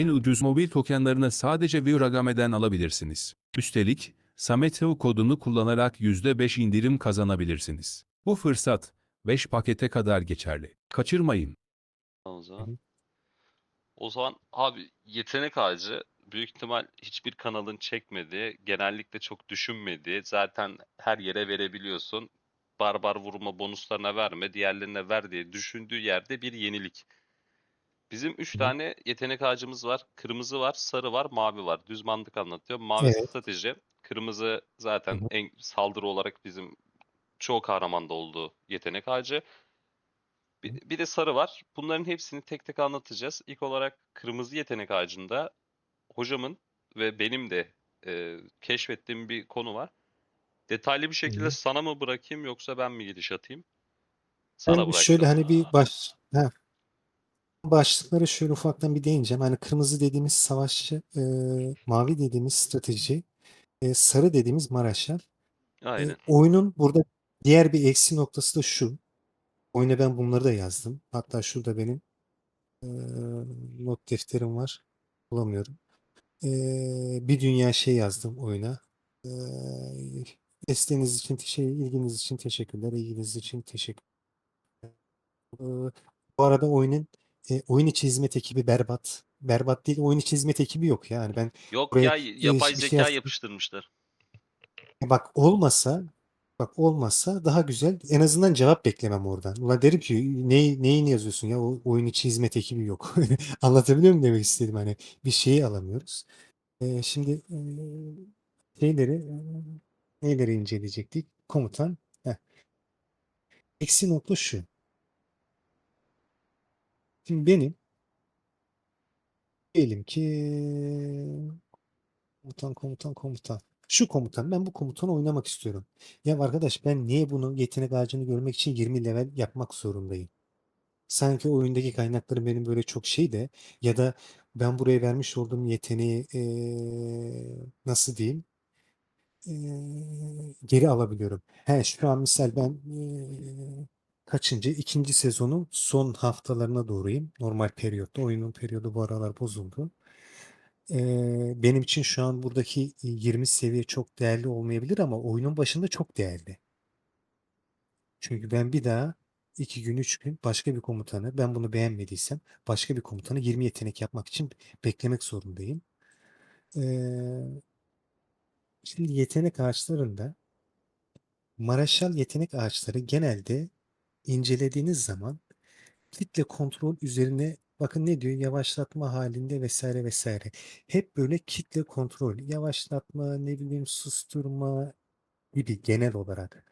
En ucuz mobil tokenlarını sadece Viragame'den alabilirsiniz. Üstelik, Sameteo kodunu kullanarak %5 indirim kazanabilirsiniz. Bu fırsat 5 pakete kadar geçerli. Kaçırmayın. O zaman. O zaman abi yetenek ağacı büyük ihtimal hiçbir kanalın çekmediği, genellikle çok düşünmediği, zaten her yere verebiliyorsun. Barbar vurma bonuslarına verme, diğerlerine ver diye düşündüğü yerde bir yenilik. Bizim 3 Hı. tane yetenek ağacımız var. Kırmızı var, sarı var, mavi var. Düz mantık anlatıyor. Mavi Evet. strateji. Kırmızı zaten Hı hı. en saldırı olarak bizim çoğu kahramanda olduğu yetenek ağacı. Bir, bir de sarı var. Bunların hepsini tek tek anlatacağız. İlk olarak kırmızı yetenek ağacında hocamın ve benim de e, keşfettiğim bir konu var. Detaylı bir şekilde hı. sana mı bırakayım yoksa ben mi giriş atayım? Sana şöyle bıraktım. hani bir baş ha, başlıkları şöyle ufaktan bir değineceğim. Hani kırmızı dediğimiz savaşçı, e, mavi dediğimiz strateji, e, sarı dediğimiz Maraşal. E, Aynen. oyunun burada diğer bir eksi noktası da şu. Oyuna ben bunları da yazdım. Hatta şurada benim e, not defterim var. Bulamıyorum. E, bir dünya şey yazdım oyuna. E, desteğiniz için, şey, ilginiz için teşekkürler. İlginiz için teşekkür. E, bu arada oyunun e, oyun içi hizmet ekibi berbat. Berbat değil. Oyun içi hizmet ekibi yok yani. Ben Yok buraya ya e, yapay şey zeka yaz- yapıştırmışlar. Bak olmasa bak olmasa daha güzel. En azından cevap beklemem oradan. Ulan derim ki ne, neyini yazıyorsun ya o oyun içi hizmet ekibi yok. Anlatabiliyor muyum demek istedim hani bir şeyi alamıyoruz. Ee, şimdi e, şeyleri e, neleri inceleyecektik? Komutan. Heh. Eksi nokta şu. Şimdi benim diyelim ki komutan komutan komutan. Şu komutan ben bu komutanı oynamak istiyorum. Ya arkadaş ben niye bunu yetenek ağacını görmek için 20 level yapmak zorundayım? Sanki oyundaki kaynakları benim böyle çok şey de ya da ben buraya vermiş olduğum yeteneği eee, nasıl diyeyim eee, geri alabiliyorum. He, şu an misal ben kaçıncı? ikinci sezonun son haftalarına doğruyum. Normal periyotta. Oyunun periyodu bu aralar bozuldu. Eee, benim için şu an buradaki 20 seviye çok değerli olmayabilir ama oyunun başında çok değerli. Çünkü ben bir daha iki gün, üç gün başka bir komutanı ben bunu beğenmediysem başka bir komutanı 20 yetenek yapmak için beklemek zorundayım. Ee, şimdi yetenek ağaçlarında Maraşal yetenek ağaçları genelde incelediğiniz zaman kitle kontrol üzerine bakın ne diyor yavaşlatma halinde vesaire vesaire. Hep böyle kitle kontrol, yavaşlatma, ne bileyim susturma gibi genel olarak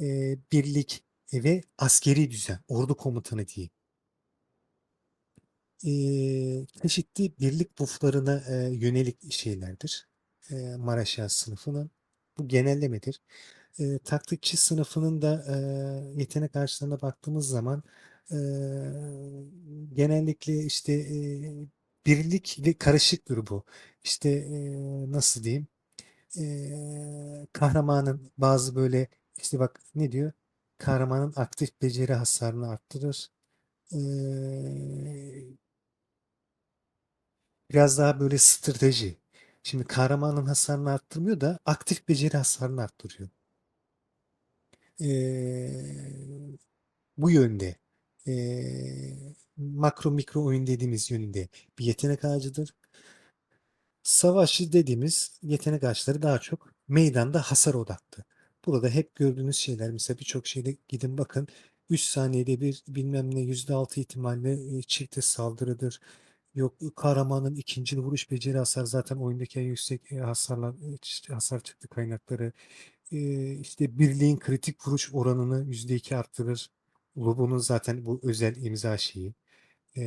e, birlik ve askeri düzen, ordu komutanı diyeyim. E, çeşitli birlik bufflarına e, yönelik şeylerdir. E, Maraşya sınıfının. Bu genellemedir. E, taktikçi sınıfının da e, yetenek ağaçlarına baktığımız zaman e, genellikle işte e, birlik ve karışıktır bu. İşte e, nasıl diyeyim? e, kahramanın bazı böyle işte bak ne diyor? Kahramanın aktif beceri hasarını arttırır. E, biraz daha böyle strateji. Şimdi kahramanın hasarını arttırmıyor da aktif beceri hasarını arttırıyor. E, bu yönde. E, makro mikro oyun dediğimiz yönünde bir yetenek ağacıdır. Savaşçı dediğimiz yetenek ağaçları daha çok meydanda hasar odaklı. Burada hep gördüğünüz şeyler mesela birçok şeyde gidin bakın 3 saniyede bir bilmem ne %6 ihtimalle çifte saldırıdır. Yok kahramanın ikinci vuruş beceri hasar zaten oyundaki en yüksek hasarlar hasar çıktı kaynakları. E, işte birliğin kritik vuruş oranını %2 arttırır. Bu bunun zaten bu özel imza şeyi. E,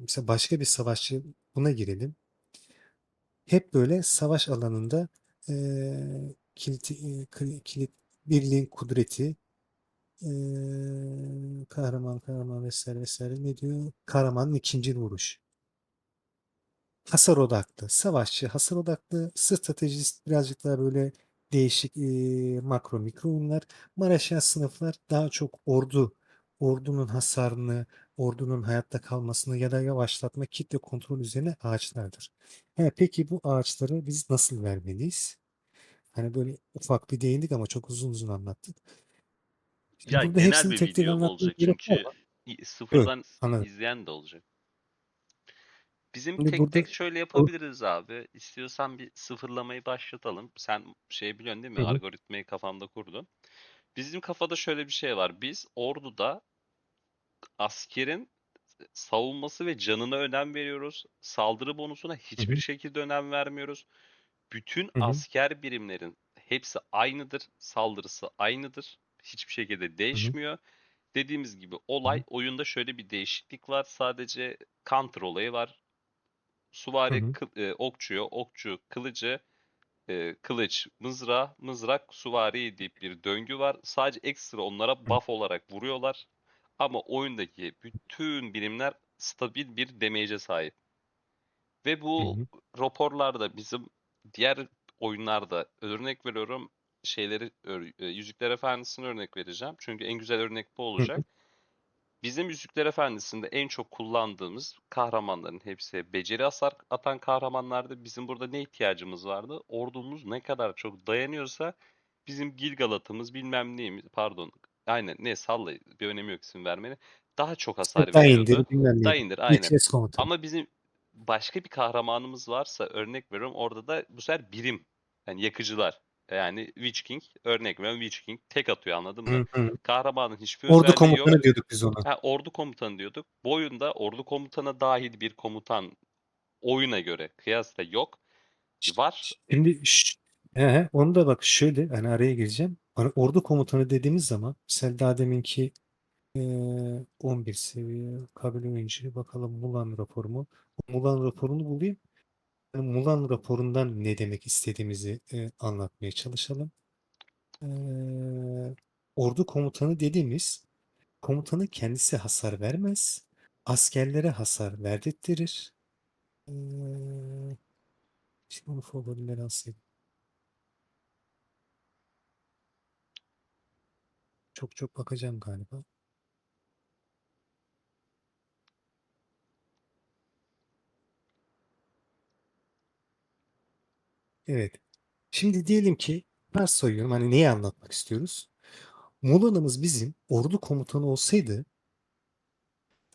mesela başka bir savaşçı buna girelim hep böyle savaş alanında eee kilit, kri- kilit birliğin kudreti eee, kahraman kahraman vesaire vesaire ne diyor? Kahramanın ikinci vuruş. Hasar odaklı. Savaşçı hasar odaklı. Stratejist birazcık daha böyle değişik eee, makro mikro oyunlar. Maraşya sınıflar daha çok ordu. Ordunun hasarını ordunun hayatta kalmasını ya da yavaşlatma kitle kontrol üzerine ağaçlardır. He, peki bu ağaçları biz nasıl vermeliyiz? Hani böyle ufak bir değindik ama çok uzun uzun anlattık. Şimdi Ya burada genel hepsini bir tek tek video olacak gerek yok çünkü ama sıfırdan anladım. izleyen de olacak. Bizim Şimdi tek burada tek şöyle yapabiliriz abi. İstiyorsan bir sıfırlamayı başlatalım. Sen şey biliyorsun değil mi? Hı hı. Algoritmayı kafamda kurdun. Bizim kafada şöyle bir şey var. Biz orduda askerin savunması ve canına önem veriyoruz. Saldırı bonusuna hiçbir şekilde önem vermiyoruz. Bütün Hı hı. asker birimlerin hepsi aynıdır. Saldırısı aynıdır. Hiçbir şekilde değişmiyor. Dediğimiz gibi olay oyunda şöyle bir değişiklik var. Sadece counter olayı var. Hı Süvari hı. kı- e, okçuya, okçu kılıcı, e, kılıç mızrağı, mızrak süvari deyip bir döngü var. Sadece ekstra onlara Hı buff olarak vuruyorlar. Ama oyundaki bütün birimler stabil bir damage'e sahip. Ve Hı bu hı. raporlarda bizim diğer oyunlarda örnek veriyorum şeyleri e, Yüzükler Efendisi'ne örnek vereceğim. Çünkü en güzel örnek bu Hı olacak. hı. Bizim Yüzükler Efendisi'nde en çok kullandığımız kahramanların hepsi beceri hasar atan kahramanlardı. Bizim burada ne ihtiyacımız vardı? Ordumuz ne kadar çok dayanıyorsa bizim Gilgalat'ımız bilmem neyimiz pardon aynen ne salla bir önemi yok isim vermenin. Daha çok hasar Da indir veriyordu. bilmem Da indir aynen. Ama bizim başka bir kahramanımız varsa örnek veriyorum orada da bu sefer birim. Yani yakıcılar. Yani Witch King örnek veriyorum Witch King tek atıyor anladın mı? Hı hı. Kahramanın hiçbir Ordu özelliği yok. komutanı diyorduk biz ona. Ha, ordu komutanı diyorduk. Bu oyunda ordu komutana dahil bir komutan oyuna göre kıyasla yok. Var. E, Şimdi ş- he, he, onu da bak şöyle hani araya gireceğim. Hani ordu komutanı dediğimiz zaman mesela daha deminki eee 11 seviye kabile oyuncu bakalım Mulan raporumu. Mulan raporunu bulayım. Yani Mulan raporundan ne demek istediğimizi e, anlatmaya çalışalım. Eee, ordu komutanı dediğimiz komutanın kendisi hasar vermez. Askerlere hasar verdirttirir. Eee şimdi onu favorileri alsaydım. Çok çok bakacağım galiba. Evet. Şimdi diyelim ki varsayıyorum hani neyi anlatmak istiyoruz? Mulan'ımız bizim ordu komutanı olsaydı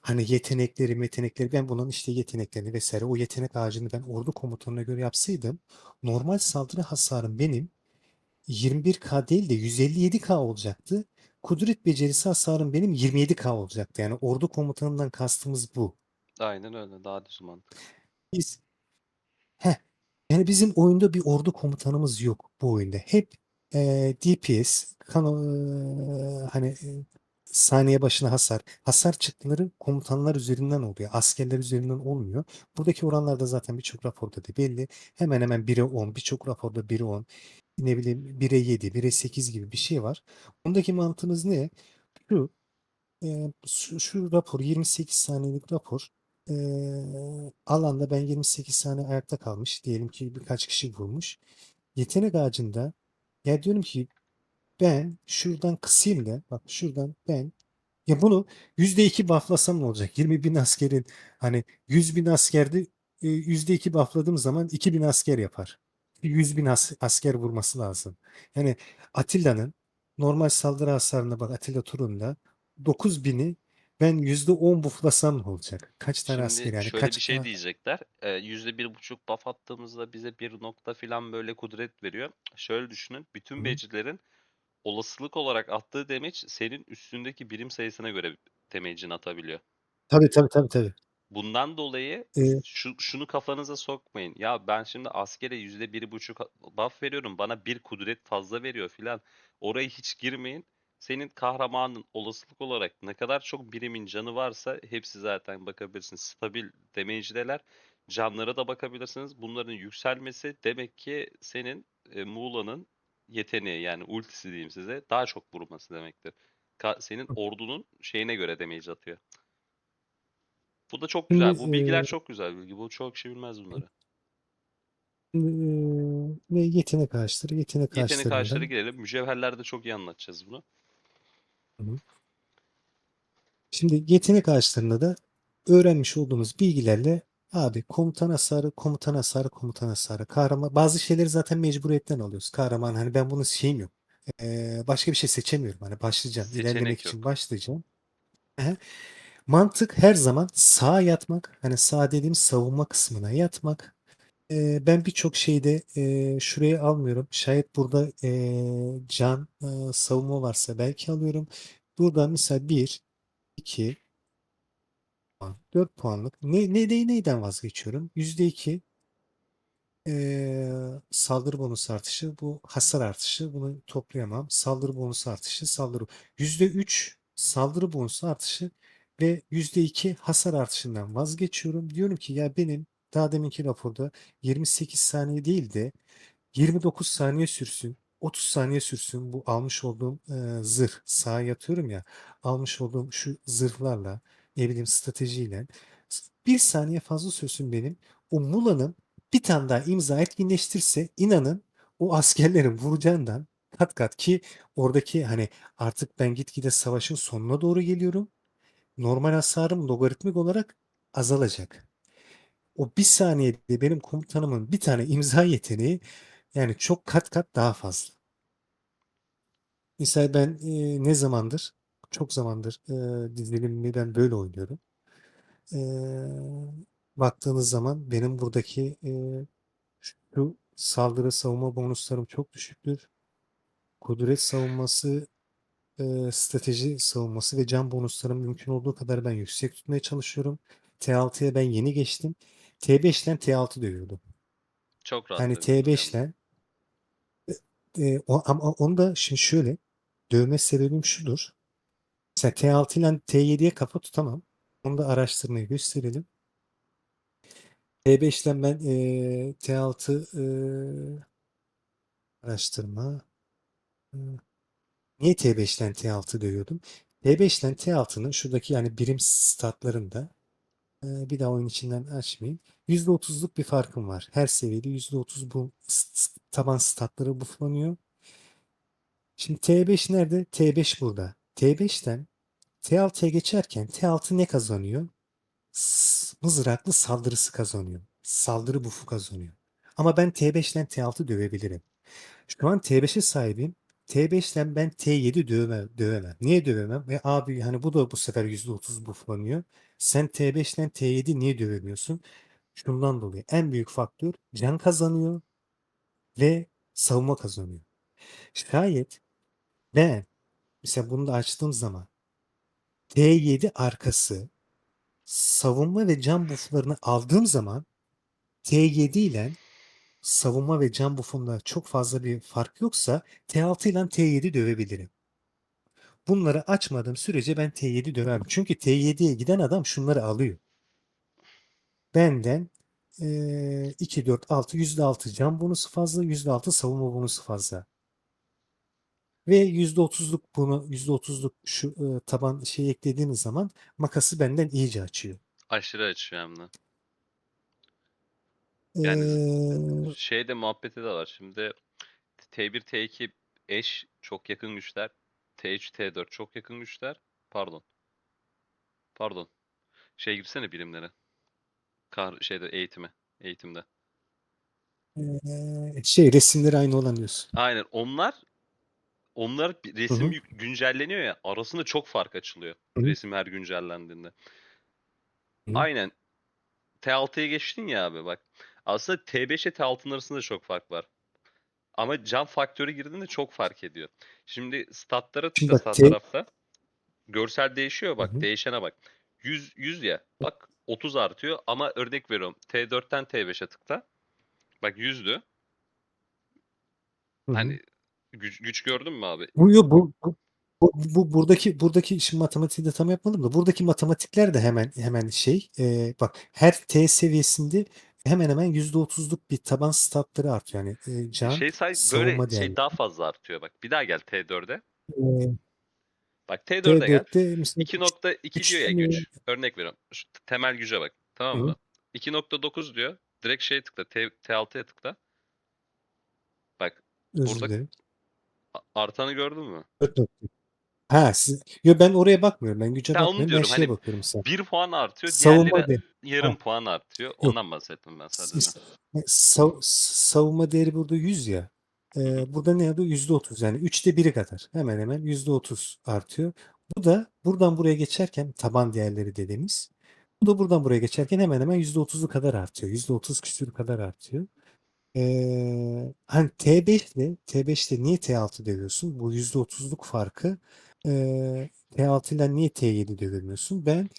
hani yetenekleri yetenekleri ben bunun işte yeteneklerini vesaire o yetenek ağacını ben ordu komutanına göre yapsaydım normal saldırı hasarım benim 21k değil de 157k olacaktı. Kudret becerisi hasarım benim 27k olacaktı. Yani ordu komutanından kastımız bu. Aynen öyle. Daha düz mantık. Biz yani bizim oyunda bir ordu komutanımız yok bu oyunda. Hep eee, DPS, kano, eee, hani eee, saniye başına hasar. Hasar çıktıları komutanlar üzerinden oluyor. Askerler üzerinden olmuyor. Buradaki oranlar da zaten birçok raporda da belli. Hemen hemen 1'e 10, birçok raporda 1'e 10, ne bileyim 1'e 7, 1'e 8 gibi bir şey var. Bundaki mantığımız ne? Şu, eee, şu, şu rapor 28 saniyelik rapor. Eee, alanda ben 28 saniye ayakta kalmış. Diyelim ki birkaç kişi vurmuş. Yetenek ağacında ya diyorum ki ben şuradan kısayım da bak şuradan ben ya bunu %2 bufflasam ne olacak? 20 bin askerin hani 100 bin askerde e, %2 buffladığım zaman 2000 asker yapar. 100 bin as- asker vurması lazım. Yani Atilla'nın normal saldırı hasarına bak Attila turunda 9000'i ben %10 bufflasam ne olacak? Kaç tane asker Şimdi yani şöyle bir kaç şey diyecekler. Ee, yüzde bir buçuk buff attığımızda bize bir nokta falan böyle kudret veriyor. Şöyle düşünün. Bütün Hı. becerilerin olasılık olarak attığı damage senin üstündeki birim sayısına göre damage'ini atabiliyor. Tabii tabii tabii tabii. Bundan dolayı Ee, şu, şunu kafanıza sokmayın. Ya ben şimdi askere yüzde bir buçuk buff veriyorum. Bana bir kudret fazla veriyor filan. Oraya hiç girmeyin. Senin kahramanın olasılık olarak ne kadar çok birimin canı varsa hepsi zaten bakabilirsiniz. Stabil damage'deler. Canlara da bakabilirsiniz. Bunların yükselmesi demek ki senin e, Muğla'nın yeteneği yani ultisi diyeyim size daha çok vurması demektir. Ka- senin ordunun şeyine göre damage atıyor. Bu da çok güzel. Bu bilgiler e, çok güzel bilgi. Bu çok kişi bilmez bunları. e, ne yetenek ağaçları yetenek Yetenek ağaçları girelim. Mücevherlerde çok iyi anlatacağız bunu. Şimdi yetenek ağaçlarında da öğrenmiş olduğumuz bilgilerle abi komutan hasarı, komutan hasarı, komutan hasarı, kahraman bazı şeyleri zaten mecburiyetten alıyoruz. Kahraman hani ben bunun şeyim yok. Ee, başka bir şey seçemiyorum. Hani başlayacağım. Seçenek ilerlemek yok. için başlayacağım. Ehe. Mantık her zaman sağa yatmak. Hani sağ dediğim savunma kısmına yatmak. Ee, ben birçok şeyde e, şuraya almıyorum. Şayet burada e, can e, savunma varsa belki alıyorum. Burada mesela 1, 2, puan, 4 puanlık. Ne, ne, ne- neyden vazgeçiyorum? %2 eee, saldırı bonus artışı. Bu hasar artışı. Bunu toplayamam. Saldırı bonusu artışı. Saldırı. %3 saldırı bonusu artışı ve %2 hasar artışından vazgeçiyorum. Diyorum ki ya benim daha deminki raporda 28 saniye değil de 29 saniye sürsün. 30 saniye sürsün bu almış olduğum e, zırh sağa yatıyorum ya almış olduğum şu zırhlarla ne bileyim stratejiyle bir saniye fazla sürsün benim o Mula'nın bir tane daha imza etkinleştirse inanın o askerlerin vuracağından kat kat ki oradaki hani artık ben gitgide savaşın sonuna doğru geliyorum. Normal hasarım logaritmik olarak azalacak. O bir saniyede benim komutanımın bir tane imza yeteneği yani çok kat kat daha fazla. Mesela ben e, ne zamandır, çok zamandır e, dizilimimi ben böyle oynuyorum. E, baktığınız zaman benim buradaki e, şu saldırı savunma bonuslarım çok düşüktür. Kudret savunması, e, strateji savunması ve can bonuslarım mümkün olduğu kadar ben yüksek tutmaya çalışıyorum. T6'ya ben yeni geçtim. T5'ten T6 dövüyordum. Çok rahat Yani dövüyorsun yani. T5'ten e, o, ama onu da şimdi şöyle dövme sebebim şudur. Mesela T6 ile T7'ye kafa tutamam. Onu da araştırmayı gösterelim. T5'ten ben e, T6 e, araştırma. e, niye T5'ten T6 dövüyordum? T5'ten T6'nın şuradaki yani birim statlarında bir daha oyun içinden açmayayım. %30'luk bir farkım var. Her seviyede %30 bu taban statları bufflanıyor. Şimdi T5 nerede? T5 burada. T5'ten T6'ya geçerken T6 ne kazanıyor? Mızraklı saldırısı kazanıyor. Saldırı bufu kazanıyor. Ama ben T5'ten T6 dövebilirim. Şu an T5'e sahibim. T5'ten ben T7 dövemem, dövemem. Niye dövemem? E abi hani bu da bu sefer %30 bufflanıyor. Sen T5'ten T7 niye dövemiyorsun? Şundan dolayı en büyük faktör can kazanıyor ve savunma kazanıyor. Şayet ben mesela bunu da açtığım zaman T7 arkası savunma ve can bufflarını aldığım zaman T7 ile savunma ve can buffunda çok fazla bir fark yoksa T6 ile T7 dövebilirim. Bunları açmadığım sürece ben T7 dövemem. Çünkü T7'ye giden adam şunları alıyor. Benden eee 2, 4, 6, %6 can bonusu fazla, %6 savunma bonusu fazla. Ve %30'luk bunu %30'luk şu e, taban şey eklediğiniz zaman makası benden iyice açıyor. Aşırı açıyor hem de. Yani Eee, Şeyde muhabbeti de var. Şimdi T1, T2 eş çok yakın güçler. T3, T4 çok yakın güçler. Pardon. Pardon. Şey girsene bilimlere. Kar şeyde eğitime. Eğitimde. eee, şey resimleri aynı olan diyorsun. Aynen. Onlar onlar resim hı. yük- güncelleniyor ya. Arasında çok fark açılıyor. Hı hı. Resim her güncellendiğinde. Hı. Aynen. T6'ya geçtin ya abi bak. Aslında T5 ile T6'nın arasında çok fark var. Ama can faktörü girdiğinde çok fark ediyor. Şimdi statlara tıkla sağ tarafta. Görsel değişiyor bak. hı. Değişene bak. 100 100 ya. Bak 30 artıyor ama örnek veriyorum. T4'ten T5'e tıkla. Bak 100'dü. Hı hı. Hani güç, güç gördün mü abi? Bu, bu, bu, bu, bu- buradaki buradaki şimdi matematiği de tam yapmadım da buradaki matematikler de hemen hemen şey e, bak her T seviyesinde hemen hemen %30'luk bir taban statları artıyor. Yani e, can Şey say böyle savunma değerleri. şey daha fazla artıyor bak. Bir daha gel T4'e. E, Bak T4'e gel. T4'te mesela 2.2 diyor ya üç- güç. Örnek veriyorum. Şu temel güce bak. Tamam mı? 2.9 diyor. Direkt şeye tıkla. T, T6'ya tıkla. Bak özür burada dilerim. a- artanı gördün mü? 4.2. Ha siz, yo ben oraya bakmıyorum. Ben güce Ya onu bakmıyorum. Ben diyorum, şeye hani, bakıyorum mesela. 1 puan artıyor, Savunma diğerleri değeri. yarım Ha. puan artıyor. Yok. Ondan bahsettim ben sadece. Siz- sav- savunma değeri burada 100 ya. Ee, burada ne yapıyor? %30 yani 3'te 1'i kadar. Hemen hemen %30 artıyor. Bu da buradan buraya geçerken taban değerleri dediğimiz. Bu da buradan buraya geçerken hemen hemen %30'u kadar artıyor. %30 küsür kadar artıyor. Ee, hani T5 ile T5'te niye T6 dövüyorsun? Bu %30'luk farkı ee, T6 ile niye T7 dövemiyorsun? Ben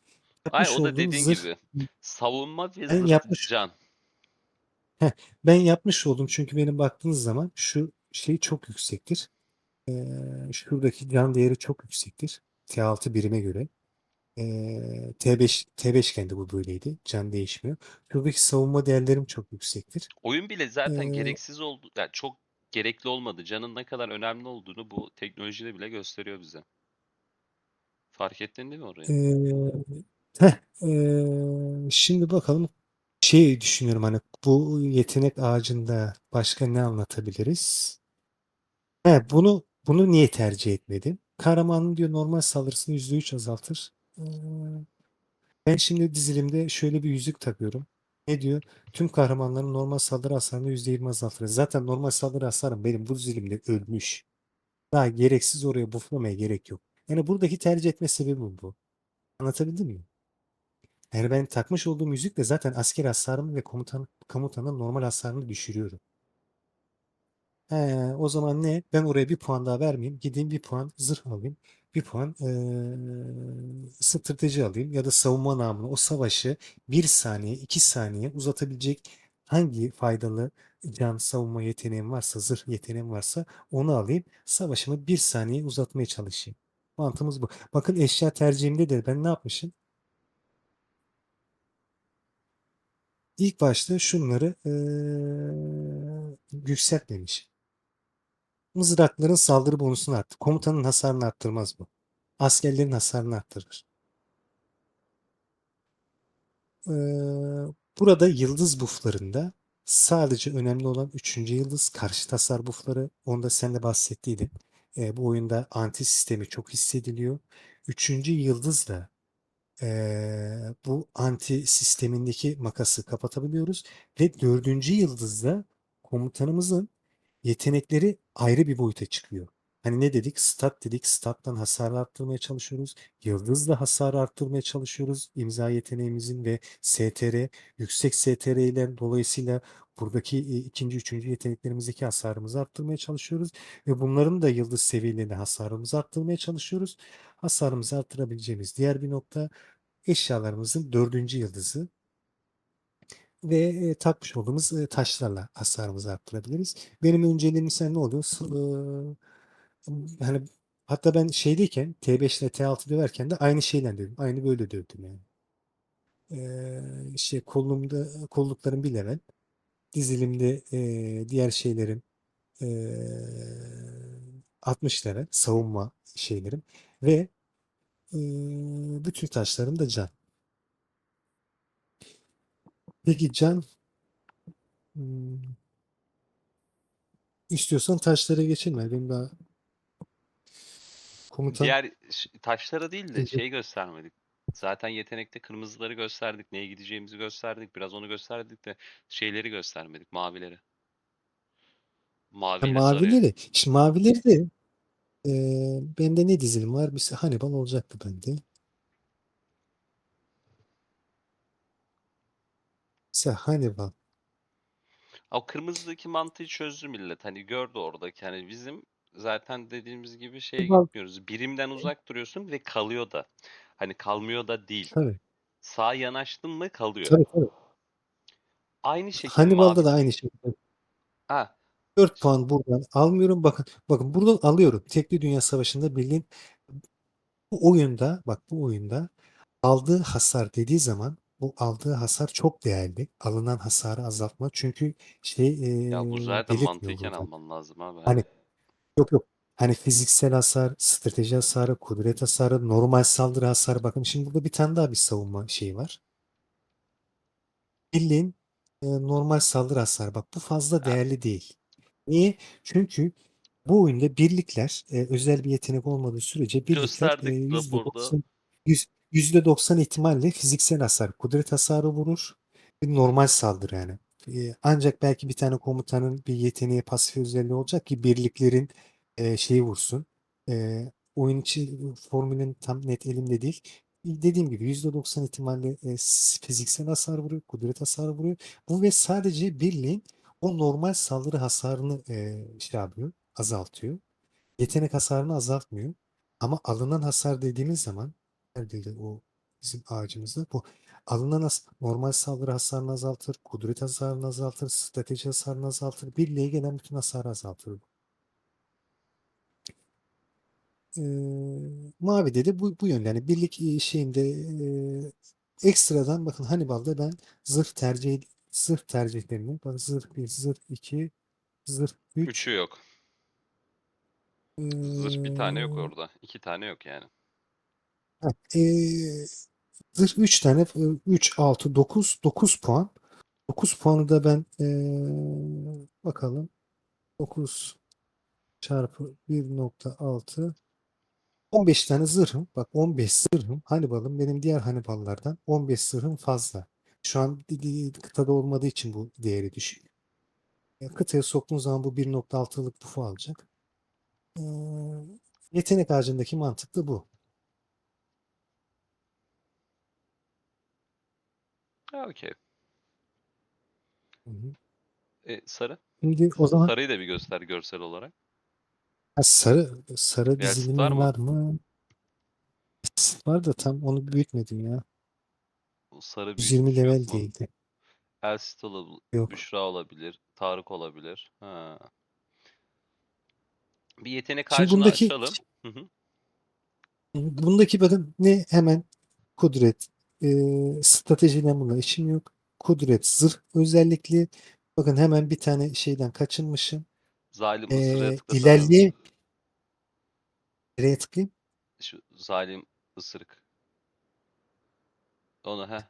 Hayır, yapmış o da olduğum dediğin zırh gibi. Savunma ve Ben zırh yapmış- can. Ben yapmış oldum çünkü benim baktığınız zaman şu şey çok yüksektir. Ee, şuradaki can değeri çok yüksektir. T6 birime göre. Ee, T5 T5 kendi bu böyleydi. Can değişmiyor. Şuradaki savunma değerlerim çok yüksektir. Oyun bile zaten Ee, gereksiz oldu. Yani çok gerekli olmadı. Canın ne kadar önemli olduğunu bu teknolojide bile gösteriyor bize. Fark ettin değil mi orayı? Ee, heh, ee, şimdi bakalım şey düşünüyorum hani bu yetenek ağacında başka ne anlatabiliriz? He, bunu bunu niye tercih etmedim? Kahramanın diyor normal saldırısını %3 azaltır. Ben şimdi dizilimde şöyle bir yüzük takıyorum. Ne diyor? Tüm kahramanların normal saldırı hasarını %20 azaltır. Zaten normal saldırı hasarım benim bu dizilimde ölmüş. Daha gereksiz oraya bufflamaya gerek yok. Yani buradaki tercih etme sebebim bu. Anlatabildim mi? Yani ben takmış olduğum yüzükle zaten asker hasarımı ve komutan komutanın normal hasarını düşürüyorum. He, o zaman ne? Ben oraya bir puan daha vermeyeyim. Gideyim bir puan zırh alayım. Bir puan eee strateji alayım. Ya da savunma namına o savaşı bir saniye, iki saniye uzatabilecek hangi faydalı can savunma yeteneğim varsa, zırh yeteneğim varsa onu alayım. Savaşımı bir saniye uzatmaya çalışayım. Mantığımız bu. Bakın eşya tercihimde de ben ne yapmışım? İlk başta şunları eee yükseltmemişim. Mızrakların saldırı bonusunu arttır. Komutanın hasarını arttırmaz bu. Askerlerin hasarını arttırır. Ee, burada yıldız bufflarında sadece önemli olan 3. yıldız karşı hasar buffları. Onda sen de bahsettiydin. Ee, bu oyunda anti sistemi çok hissediliyor. 3. yıldızla ee, bu anti sistemindeki makası kapatabiliyoruz. Ve 4. yıldızda komutanımızın yetenekleri ayrı bir boyuta çıkıyor. Hani ne dedik? Stat dedik. Stat'tan hasar arttırmaya çalışıyoruz. Yıldızla hasar arttırmaya çalışıyoruz. İmza yeteneğimizin ve STR, yüksek STR ile dolayısıyla buradaki e, ikinci, üçüncü yeteneklerimizdeki hasarımızı arttırmaya çalışıyoruz. Ve bunların da yıldız seviyelerinde hasarımızı arttırmaya çalışıyoruz. Hasarımızı arttırabileceğimiz diğer bir nokta eşyalarımızın dördüncü yıldızı ve e, takmış olduğumuz e, taşlarla hasarımızı arttırabiliriz. Benim önceliğim mesela ne oluyor? E, hani hatta ben şeydeyken T5 ile T6 döverken de aynı şeyle dövdüm. Aynı böyle dövdüm yani. E, şey kolumda kolluklarım bir level. Dizilimde e, diğer şeylerim e, 60 level savunma şeylerim ve e, bütün taşlarım da can. Peki can hmm, istiyorsan taşlara geçelim. Benim daha komutan Diğer ş- taşlara değil de Evet. şey göstermedik. Zaten yetenekte kırmızıları gösterdik. Neye gideceğimizi gösterdik. Biraz onu gösterdik de şeyleri göstermedik. Mavileri. Mavi Ha, sarıyı. mavileri. Şimdi mavileri de e, bende ne dizilim var? Bir Hannibal olacaktı bende. Mesela Hannibal. O kırmızıdaki mantığı çözdü millet. Hani gördü oradaki. Hani bizim zaten dediğimiz gibi şeye Hannibal gitmiyoruz. Birimden uzak duruyorsun ve kalıyor da. Hani kalmıyor da değil. tabii. Sağa yanaştın mı kalıyor. Tabii tabii. Aynı şekilde Hannibal'da mavi. da aynı şey. Ha, 4 puan buradan almıyorum. Bakın bakın buradan alıyorum. Tekli Dünya Savaşı'nda bildiğin bu oyunda bak bu oyunda aldığı hasar dediği zaman bu aldığı hasar çok değerli. Alınan hasarı azaltma. Çünkü şey ya bu e, zaten belirtmiyor mantıken burada. alman lazım abi. Hani yok yok. Hani fiziksel hasar, strateji hasarı, kudret hasarı, normal saldırı hasarı. Bakın şimdi burada bir tane daha bir savunma şeyi var. Bildiğin e, normal saldırı hasarı. Bak bu fazla değerli değil. Niye? Çünkü Bu oyunda birlikler e, özel bir yetenek olmadığı sürece birlikler Gösterdik e, raporda. %90 yüz- %90 ihtimalle fiziksel hasar, kudret hasarı vurur. Bir normal saldırı yani. E, ancak belki bir tane komutanın bir yeteneği pasif özelliği olacak ki birliklerin e, şeyi vursun. E, oyun içi formülün tam net elimde değil. Dediğim gibi %90 ihtimalle e, fiziksel hasar vuruyor, kudret hasarı vuruyor. Bu ve sadece birliğin o normal saldırı hasarını e, şey yapıyor, azaltıyor. Yetenek hasarını azaltmıyor. Ama alınan hasar dediğimiz zaman o bizim ağacımızda bu alınan has normal saldırı hasarını azaltır, kudret hasarını azaltır, strateji hasarını azaltır, birliğe gelen bütün hasarı azaltır. Ee, Mavi'de de bu, bu yönde. Yani birlik e, şeyinde e, ekstradan bakın Hannibal'da ben zırh tercih zırh tercihlerini bak zırh 1, zırh 2, zırh 3 Üçü yok. Zırh bir tane yok ee, orada. İki tane yok yani. ha, ee, zırh 3 tane 3, 6, 9 9 puan. 9 puanı da ben ee, bakalım 9 çarpı 1.6 15 tane zırhım. Bak 15 zırhım. Hannibal'ım benim diğer Hannibal'lardan 15 zırhım fazla. Şu an kıtada olmadığı için bu değeri düşük. E, Kıtaya soktuğun zaman bu 1.6'lık bufu alacak. Ee, yetenek ağacındaki mantık da bu. Ha okey. Hı hı. E, sarı. Şimdi o zaman Sarıyı da bir göster görsel olarak. ha, sarı sarı Sit dizilimin var mı? var mı? Var da tam onu büyütmedim ya. O sarı 120 büyütmüş yok level mu? değildi. Elsit olabilir. Yok. Büşra olabilir. Tarık olabilir. Ha. Bir yetenek Şimdi ağacını bundaki açalım. Hı hı. bundaki bakın ne hemen kudret e, stratejiyle bununla işim yok. Kudret zırh özellikli. Bakın hemen bir tane şeyden kaçınmışım. Zalim E, ısırığa ilerleye nereye tıklayayım? Şu zalim ısırık. Onu he.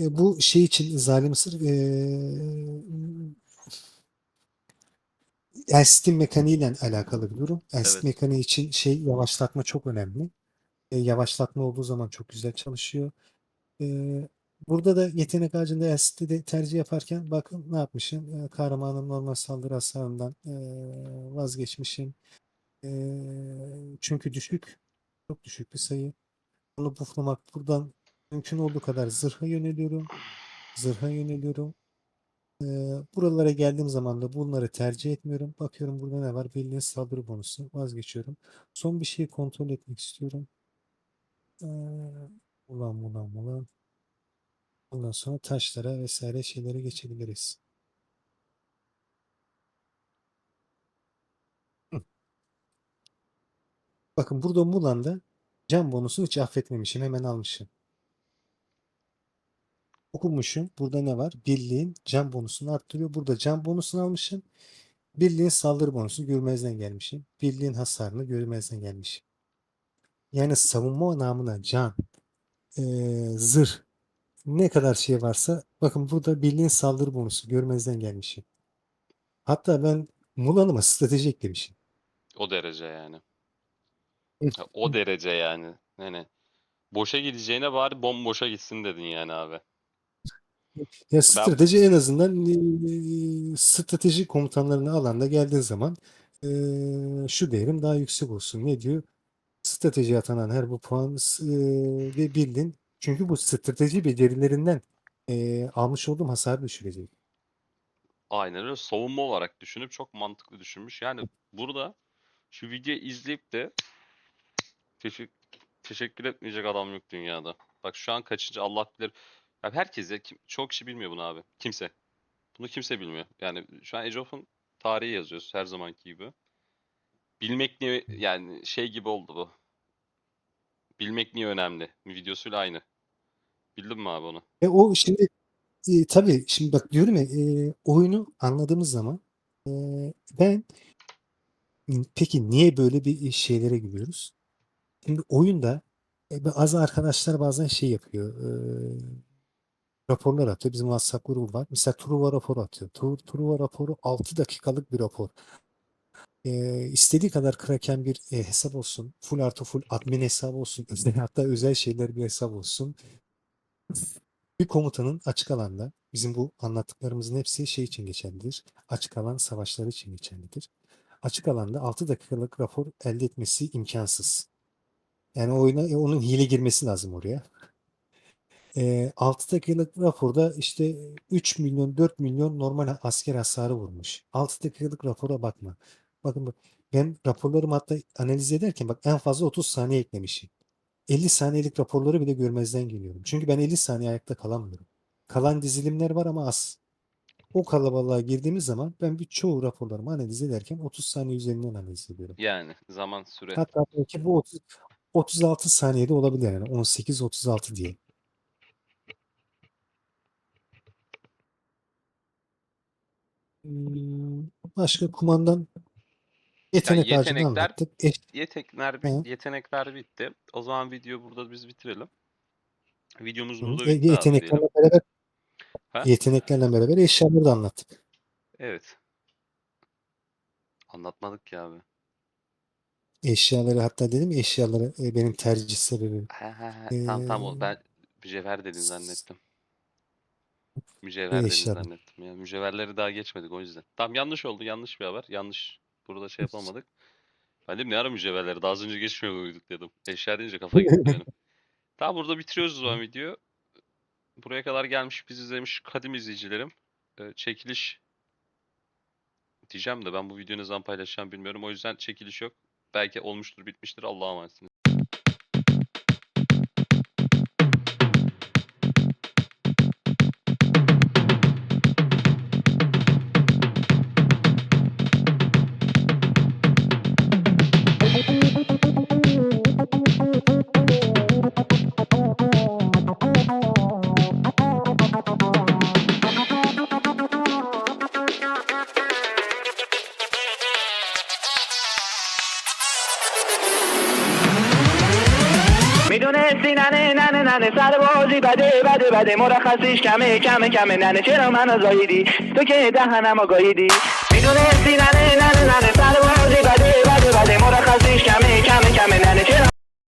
E, bu şey için zalim ısır e, Elsit'in mekaniğiyle alakalı bir durum. Elsit Evet. mekaniği için şey yavaşlatma çok önemli. E, yavaşlatma olduğu zaman çok güzel çalışıyor. E, burada da yetenek ağacında Elsit'te de tercih yaparken bakın ne yapmışım. E, kahramanın normal saldırı hasarından e, vazgeçmişim. E, çünkü düşük. Çok düşük bir sayı. Bunu bufflamak buradan mümkün olduğu kadar zırha yöneliyorum. Zırha yöneliyorum. Ee, buralara geldiğim zaman da bunları tercih etmiyorum. Bakıyorum burada ne var? Bildiğin saldırı bonusu. Vazgeçiyorum. Son bir şeyi kontrol etmek istiyorum. Ee, ulan ulan ulan. Ondan sonra taşlara vesaire şeylere geçebiliriz. Bakın burada Mulan'da can bonusunu hiç affetmemişim. Hemen almışım. Okumuşum. Burada ne var? Birliğin can bonusunu arttırıyor. Burada can bonusunu almışım. Birliğin saldırı bonusunu görmezden gelmişim. Birliğin hasarını görmezden gelmişim. Yani savunma namına can, eee, zırh ne kadar şey varsa bakın burada birliğin saldırı bonusu görmezden gelmişim. Hatta ben Mulan'ıma strateji eklemişim. O derece yani. O derece yani. Hani boşa gideceğine bari bomboşa gitsin dedin yani abi. Ya strateji en azından eee, strateji komutanlarını alanda geldiğin zaman eee, şu değerim daha yüksek olsun. Ne diyor? Strateji atanan her bu puan ve bildin. Çünkü bu strateji becerilerinden eee, almış olduğum hasarı düşürecek. Aynen öyle. Savunma olarak düşünüp çok mantıklı düşünmüş. Yani burada şu videoyu izleyip de teşekkür, teşekkür etmeyecek adam yok dünyada. Bak şu an kaçıncı Allah bilir. Ya herkes ya kim, çok kişi bilmiyor bunu abi. Kimse. Bunu kimse bilmiyor. Yani şu an Age of'un tarihi yazıyoruz her zamanki gibi. Bilmek niye yani şey gibi oldu bu. Bilmek niye önemli? Videosuyla aynı. Bildin mi abi onu? E o şimdi e, tabii şimdi bak diyorum ya e, oyunu anladığımız zaman e, ben peki niye böyle bir şeylere giriyoruz? Şimdi oyunda e, bazı arkadaşlar bazen şey yapıyor. e, raporlar atıyor. Bizim WhatsApp grubu var. Mesela Truva raporu atıyor. Truva raporu 6 dakikalık bir rapor. Ee, istediği kadar kraken bir e, hesap olsun. Full artı full admin hesabı olsun. Özel, hatta özel şeyler bir hesap olsun. Bir komutanın açık alanda bizim bu anlattıklarımızın hepsi şey için geçerlidir. Açık alan savaşları için geçerlidir. Açık alanda 6 dakikalık rapor elde etmesi imkansız. Yani oyuna e, onun hile girmesi lazım oraya. E, 6 dakikalık raporda işte 3 milyon 4 milyon normal asker hasarı vurmuş. 6 dakikalık rapora bakma. Bakın bak, ben raporlarımı hatta analiz ederken bak en fazla 30 saniye eklemişim. 50 saniyelik raporları bile görmezden geliyorum. Çünkü ben 50 saniye ayakta kalamıyorum. Kalan dizilimler var ama az. O kalabalığa girdiğimiz zaman ben bir çoğu raporlarımı analiz ederken 30 saniye üzerinden analiz ediyorum. Yani zaman süre. Hatta belki bu 30, 36 saniyede olabilir yani 18-36 diye. Hmm, Başka kumandan yetenek ağacını yetenekler- anlattık. Eş- Yetenekler, Hı. yetenekler bitti. O zaman video burada biz bitirelim. Videomuz burada bitti yeteneklerle beraber Ha? yeteneklerle beraber eşyaları da anlattık. Evet. Anlatmadık ki abi. Eşyaları hatta dedim ya, eşyaları e, benim tercih sebebim. He he he. Tamam tamam Ee, ben mücevher dedin zannettim. Mücevher dedin eşyalar. zannettim ya. Mücevherleri daha geçmedik o yüzden. Tamam yanlış oldu. Yanlış bir haber. Yanlış. Burada şey yapamadık. Ben dedim ne ara mücevherleri? Daha az önce geçmiyor muyduk dedim. Eşya deyince kafa gitti benim. Tamam burada bitiriyoruz o zaman video. Buraya kadar gelmiş, biz izlemiş kadim izleyicilerim. Ee, çekiliş diyeceğim de ben bu videoyu ne zaman paylaşacağım bilmiyorum. O yüzden çekiliş yok. Belki olmuştur, bitmiştir. Allah'a emanetsiniz. بده مرخصیش کمه کمه کمه. ننه چرا منو زاییدی تو که دهنم گاییدی می‌دونستی ننه ننه ننه. سر بده بده بده. مرخصیش کمه کمه کمه. ننه چرا